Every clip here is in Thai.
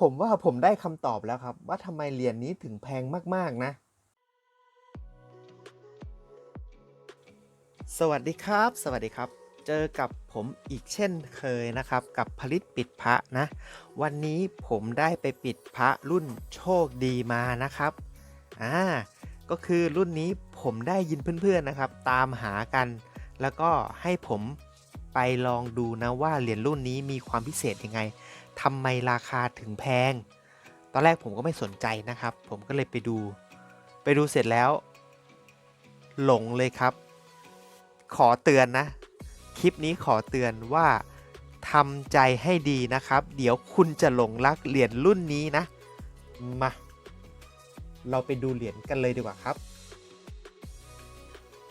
ผมว่าผมได้คำตอบแล้วครับ ว่าทำไมเหรียญนี้ถึงแพงมาก ๆ นะ สวัสดีครับ สวัสดีครับ เจอกับผมอีกเช่นเคยนะครับ กับผลิตปิดพระนะ วันนี้ผมได้ไปปิดพระรุ่นโชคดีมานะครับอ่าก็คือรุ่นนี้ผมได้ยินเพื่อนๆนะครับ ตามหากัน แล้วก็ให้ผมไปลองดูนะว่าเหรียญรุ่นนี้มีความพิเศษยังไง ทำไมราคาถึงแพง ตอนแรกผมก็ไม่สนใจนะครับ ผมก็เลยไปดู ไปดูเสร็จแล้ว หลงเลยครับ ขอเตือนนะ คลิปนี้ขอเตือนว่าทำใจให้ดีนะครับ เดี๋ยวคุณจะหลงรักเหรียญรุ่นนี้นะ มา เราไปดูเหรียญกันเลยดีกว่าครับ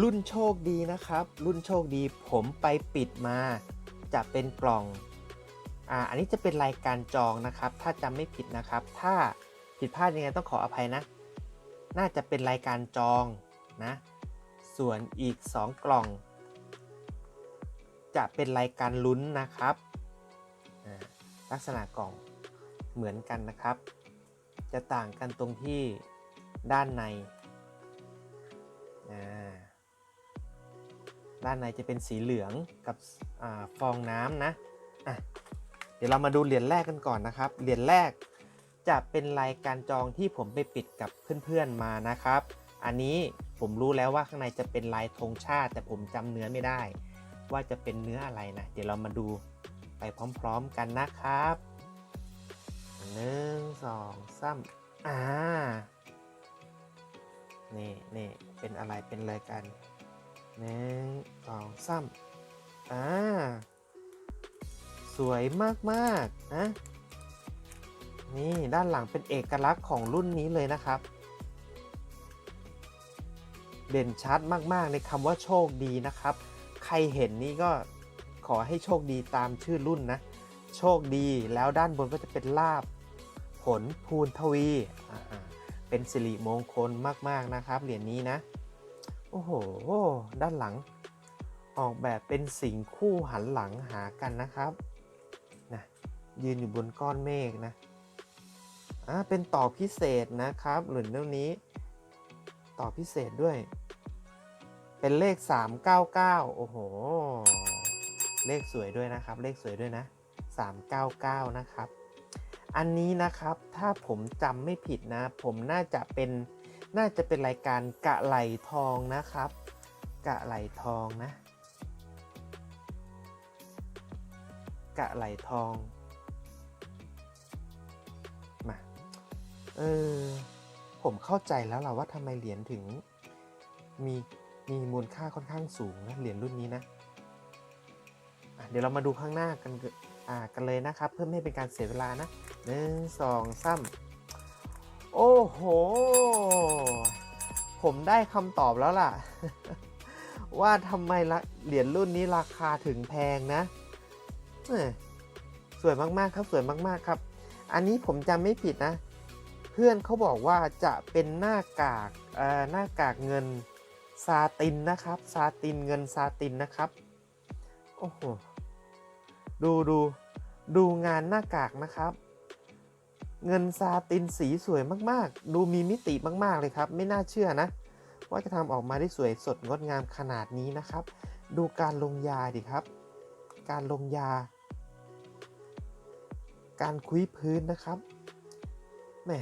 รุ่นโชคดีนะครับ รุ่นโชคดีผมไปปิดมา จะเป็นกล่อง อ่าอันนี้จะเป็นรายการจองนะครับ ถ้าจำไม่ผิดนะครับ ถ้าผิดพลาดยังไงต้องขออภัยนะ น่าจะเป็นรายการจองนะ ส่วนอีก 2 กล่อง จะเป็นรายการลุ้นนะครับ ลักษณะกล่องเหมือนกันนะครับ จะต่างกันตรงที่ด้านใน ด้านในจะเป็นสีเหลืองกับอฟองน้ำนะอะ เดี๋ยวเรามาดูเหรียญแรกกันก่อนนะครับ เหรียญแรกจะเป็นรายการจองที่ผมไปปิดกับเพื่อนๆมานะครับ อันนี้ผมรู้แล้วว่าข้างในจะเป็นลายธงชาติ แต่ผมจำเนื้อไม่ได้ ว่าจะเป็นเนื้ออะไรนะ เดี๋ยวเรามาดูไปพร้อมๆกันนะครับหนึ่งสองสามอ่า นี่นี่เป็นอะไรเป็นอะไรกันหนึ่งสองสามอ่า วยมากๆนะนี่ด้านหลังเป็นเอกลักษณ์ของรุ่นนี้เลยนะครับ เด่นชัดมากๆในคำว่าโชคดีนะครับ ใครเห็นนี่ก็ขอให้โชคดีตามชื่อรุ่นนะ โชคดีแล้วด้านบนก็จะเป็นลาบ ผลภูนทวี เป็นสิริมงคลมากๆนะครับเหรียญนี้นะ โอ้โห ด้านหลังออกแบบเป็นสิงคู่หันหลังหากันนะครับ ยืนอยู่บนก้อนเมฆนะอ่าเป็นต่อพิเศษนะครับเหรียญเล่มนี้ ต่อพิเศษด้วย เป็นเลข 399 โอ้โห เลขสวยด้วยนะครับ เลขสวยด้วยนะ 399 นะครับ อันนี้นะครับถ้าผมจำไม่ผิดนะ ผมน่าจะเป็นน่าจะเป็นรายการกะไหลทองนะครับ กะไหลทองนะ กะไหลทอง เออ ผมเข้าใจแล้วล่ะว่าทำไมเหรียญถึง มีมีมูลค่าค่อนข้างสูงนะเหรียญรุ่นนี้นะะเดี๋ยวเรามาดูข้างหน้ากันกอ่ากันเลยนะครับ เพื่อไม่ให้เป็นการเสียเวลานะหนึ่งสองสามโอ้โห ผมได้คำตอบแล้วล่ะ ว่าทำไมละเหรียญรุ่นนี้ราคาถึงแพงนะเอ้ยสวยมากๆครับสวยมากๆครับ อันนี้ผมจำไม่ผิดนะ พื่อนเขาบอกว่าจะเป็นหน้ากากอ่อหน้ากากเงินซาตินนะครับ ซาตินเงินซาตินนะครับ โอ้โห ดูดูดูงานหน้ากากนะครับ เงินซาตินสีสวยมากๆ ดูมีมิติมากๆเลยครับ ไม่น่าเชื่อนะ ว่าจะทำออกมาได้สวยสดงดงามขนาดนี้นะครับ ดูการลงยาดิครับ การลงยา การคุยพื้นนะครับแหม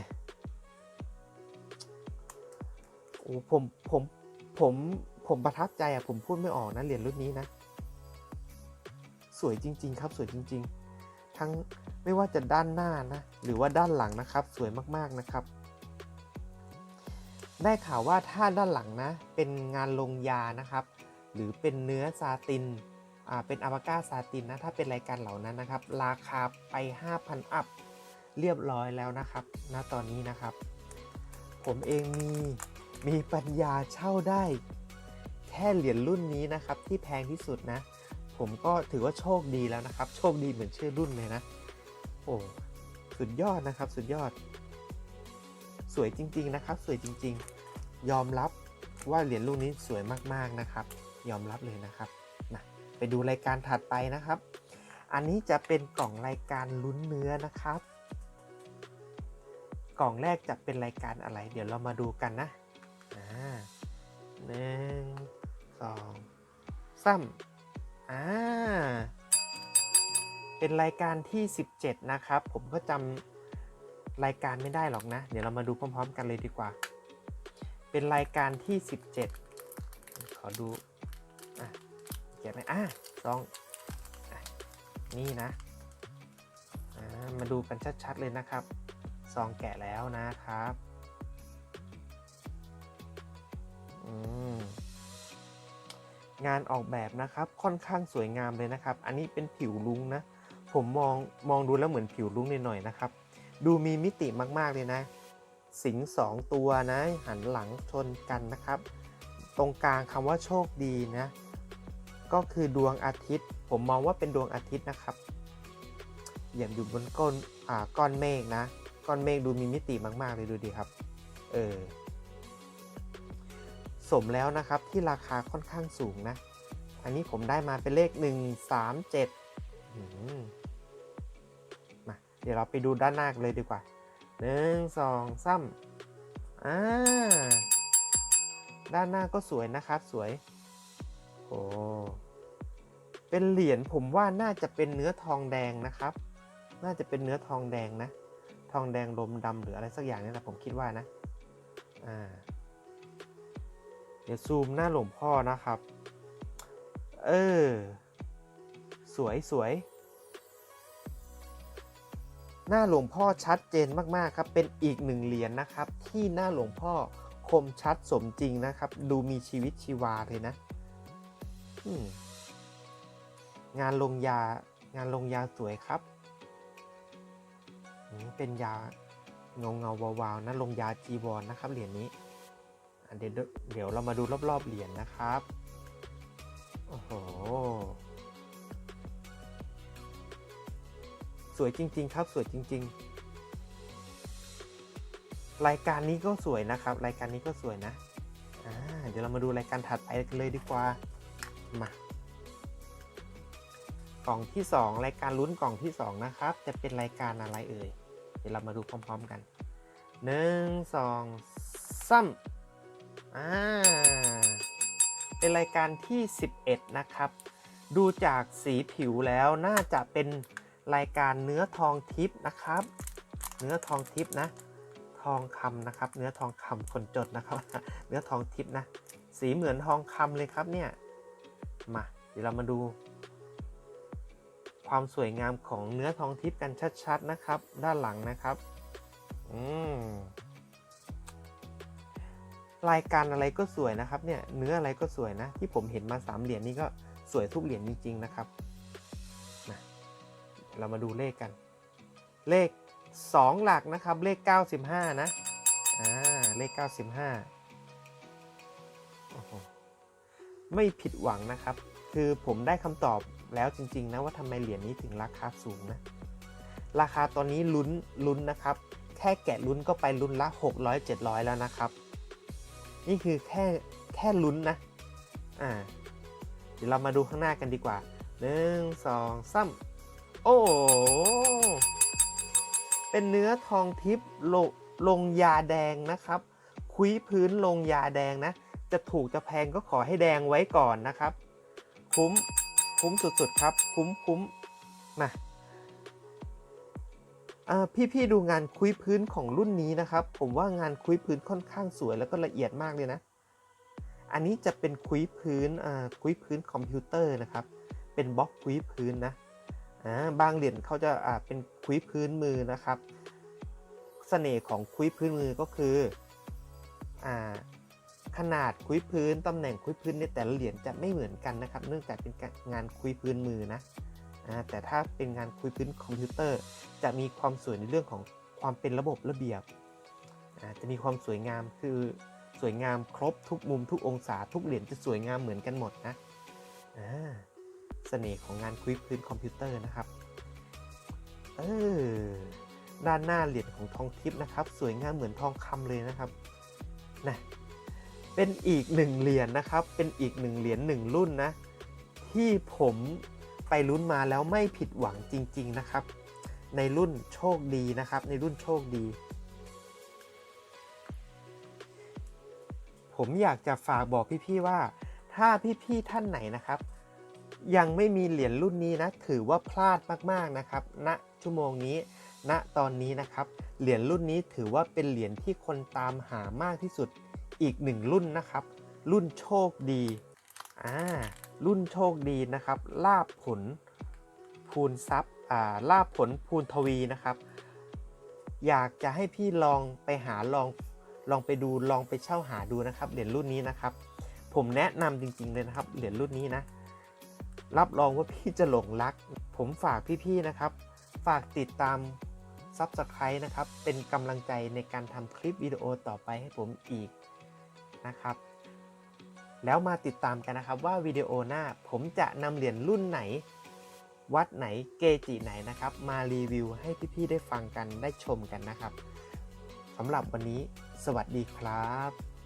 อ้ผมผมผมผมประทับใจอะผมพูดไม่ออกนะเหรียญรุ่นนี้นะ สวยจริง ๆ ครับสวยจริง ๆ ทั้งไม่ว่าจะด้านหน้านะหรือว่าด้านหลังนะครับ สวยมากๆนะครับ ได้ข่าวว่าถ้าด้านหลังนะ เป็นงานลงยานะครับ หรือเป็นเนื้อซาตินอ่าเป็นอาบาก้าซาตินนะถ้าเป็นรายการเหล่านั้นนะครับ ราคาไป 5,000 อัพเรียบร้อยแล้วนะครับณตอนนี้นะครับ ผมเองมี มีปัญญาเช่าได้ แค่เหรียญรุ่นนี้นะครับ ที่แพงที่สุดนะ ผมก็ถือว่าโชคดีแล้วนะครับ โชคดีเหมือนชื่อรุ่นเลยนะ โอ้สุดยอดนะครับ สุดยอด สวยจริง ๆ นะครับ สวยจริง ๆ ยอมรับว่าเหรียญรุ่นนี้สวยมากๆนะครับ ยอมรับเลยนะครับนะไปดูรายการถัดไปนะครับ อันนี้จะเป็นกล่องรายการลุ้นเนื้อนะครับ กล่องแรกจะเป็นรายการอะไร เดี๋ยวเรามาดูกันนะ อ่าหนึ่งสองสามอ่า เป็นรายการที่ 17 นะครับ ผมก็จำรายการไม่ได้หรอกนะ เดี๋ยวเรามาดูพร้อม ๆ กันเลยดีกว่า เป็นรายการที่ 17 ขอดู อะเก็บไหมอะซองอนี่นะอ่ามาดูกันชัด ๆ เลยนะครับ ซองแกะแล้วนะครับ งานออกแบบนะครับค่อนข้างสวยงามเลยนะครับ อันนี้เป็นผิวลุงนะ ผมมองมองดูแล้วเหมือนผิวลุงหน่อยๆนะครับ ดูมีมิติมากๆเลยนะ สิงสองตัวนะ หันหลังชนกันนะครับ ตรงกลางคำว่าโชคดีนะ ก็คือดวงอาทิตย์ ผมมองว่าเป็นดวงอาทิตย์นะครับเหยียบอยู่บนก้นอ่าก้อนเมฆนะ ก้อนเมฆดูมีมิติมาก ๆ เลยดูดีครับ เออ สมแล้วนะครับที่ราคาค่อนข้างสูงนะ อันนี้ผมได้มาเป็นเลข 1 3 7อืมมาเดี๋ยวเราไปดูด้านหน้ากันเลยดีกว่าหนึ่งสองสามอ่าด้านหน้าก็สวยนะครับสวย โอ้เป็นเหรียญผมว่าน่าจะเป็นเนื้อทองแดงนะครับ น่าจะเป็นเนื้อทองแดงนะ ทองแดงลมดำหรืออะไรสักอย่างนี่แหละผมคิดว่านะ อ่า เดี๋ยวซูมหน้าหลวงพ่อนะครับ เออ สวยสวย หน้าหลวงพ่อชัดเจนมากๆครับ เป็นอีกหนึ่งเหรียญนะครับ ที่หน้าหลวงพ่อคมชัดสมจริงนะครับ ดูมีชีวิตชีวาเลยนะ งานลงยางานลงยาสวยครับ เป็นยาเงาเงาวาวๆนะลงยาจีวรนนะครับเหรียญนี้ เดี๋ยวเดี๋ยวเรามาดูรอบๆเหรียญนะครับ โอ้โห สวยจริง ๆ ครับสวยจริง ๆ รายการนี้ก็สวยนะครับ รายการนี้ก็สวยนะเดี๋ยวเรามาดูรายการถัดไปกันเลยดีกว่า มากล่องที่ 2 รายการลุ้นกล่องที่ 2 นะครับ จะเป็นรายการอะไรเอ่ย เดี๋ยวเรามาดูพร้อม ๆ กัน 1 2 3 อ่าเป็นรายการที่ 11 นะครับ ดูจากสีผิวแล้วน่าจะเป็นรายการเนื้อทองทิพย์นะครับ เนื้อทองทิพย์นะ ทองคำนะครับ เนื้อทองคำคนจดนะครับ เนื้อทองทิพย์นะ สีเหมือนทองคำเลยครับเนี่ย มาเดี๋ยวเรามาดู ความสวยงามของเนื้อทองทิพย์กันชัดๆนะครับ ด้านหลังนะครับ อืม รายการอะไรก็สวยนะครับเนี่ยเนื้ออะไรก็สวยนะ ที่ผมเห็นมาสามเหรียญนี่ก็สวยทุกเหรียญจริง ๆ นะครับนะเรามาดูเลขกัน เลข 2 หลักนะครับ เลข 95 นะอ่าเลข 95โอ้โหไม่ผิดหวังนะครับ คือผมได้คำตอบแล้วจริง ๆ นะว่าทำไมเหรียญนี้ถึงราคาสูงนะราคาตอนนี้ลุ้นลุ้นนะครับ แค่แกะลุ้นก็ไปลุ้นละ 600 700 แล้วนะครับ นี่คือแค่แค่ลุ้นนะ อ่า เดี๋ยวเรามาดูข้างหน้ากันดีกว่าหนึ่งสองสามโอ้ เป็นเนื้อทองทิพย์ลงลงยาแดงนะครับ คุยพื้นลงยาแดงนะ จะถูกจะแพงก็ขอให้แดงไว้ก่อนนะครับ คุ้ม คุ้มสุดๆครับ คุ้มคุ้มมา พี่ๆดูงานคุยพื้นของรุ่นนี้นะครับ ผมว่างานคุยพื้นค่อนข้างสวยแล้วก็ละเอียดมากเลยนะ อันนี้จะเป็นคุยพื้นคุยพื้นคอมพิวเตอร์นะครับ เป็นบล็อกคุยพื้นนะบางเหรียญเขาจะเป็นคุยพื้นมือนะครับเสน่ห์ของคุยพื้นมือก็คืออขนาดคุยพื้นตำแหน่งคุยพื้นในแต่ละเหรียญจะไม่เหมือนกันนะครับ เนื่องจากเป็นงานคุยพื้นมือนะ อ่าแต่ถ้าเป็นงานคุยพื้นคอมพิวเตอร์ จะมีความสวยในเรื่องของความเป็นระบบระเบียบจะมีความสวยงามคือสวยงามครบทุกมุมทุกองศาทุกเหรียญจะสวยงามเหมือนกันหมดนะเสน่ห์ของงานคุยพื้นคอมพิวเตอร์นะครับเออด้านหน้าเหรียญของทองทิพย์นะครับ สวยงามเหมือนทองคำเลยนะครับนะเป็นอีกหนึ่งเหรียญนะครับ เป็นอีกหนึ่งเหรียญหนึ่งรุ่นนะ ที่ผม ไปลุ้นมาแล้วไม่ผิดหวังจริง ๆ นะครับ ในรุ่นโชคดีนะครับ ในรุ่นโชคดี ผมอยากจะฝากบอกพี่ๆว่า ถ้าพี่ๆท่านไหนนะครับ ยังไม่มีเหรียญรุ่นนี้นะ ถือว่าพลาดมากๆนะครับณนะชั่วโมงนี้ณนะตอนนี้นะครับ เหรียญรุ่นนี้ถือว่าเป็นเหรียญที่คนตามหามากที่สุดอีกหนึ่งรุ่นนะครับ รุ่นโชคดีอ่า รุ่นโชคดีนะครับลาบผลภูนทรัพย์อ่าลาบผลภูนทวีนะครับ อยากจะให้พี่ลองไปหาลองลองไปดูลองไปเช่าหาดูนะครับเหรียญรุ่นนี้นะครับ ผมแนะนำจริง ๆเลยนะครับเหรียญรุ่นนี้นะ รับรองว่าพี่จะหลงรัก ผมฝากพี่ๆนะครับ ฝากติดตาม Subscribe นะครับ เป็นกำลังใจในการทำคลิปวิดีโอต่อไปให้ผมอีกนะครับ แล้วมาติดตามกันนะครับว่าวิดีโอหน้าผมจะนำเหรียญรุ่นไหน วัดไหนเกจิไหนนะครับ มารีวิวให้พี่ๆได้ฟังกันได้ชมกันนะครับสำหรับวันนี้ สวัสดีครับ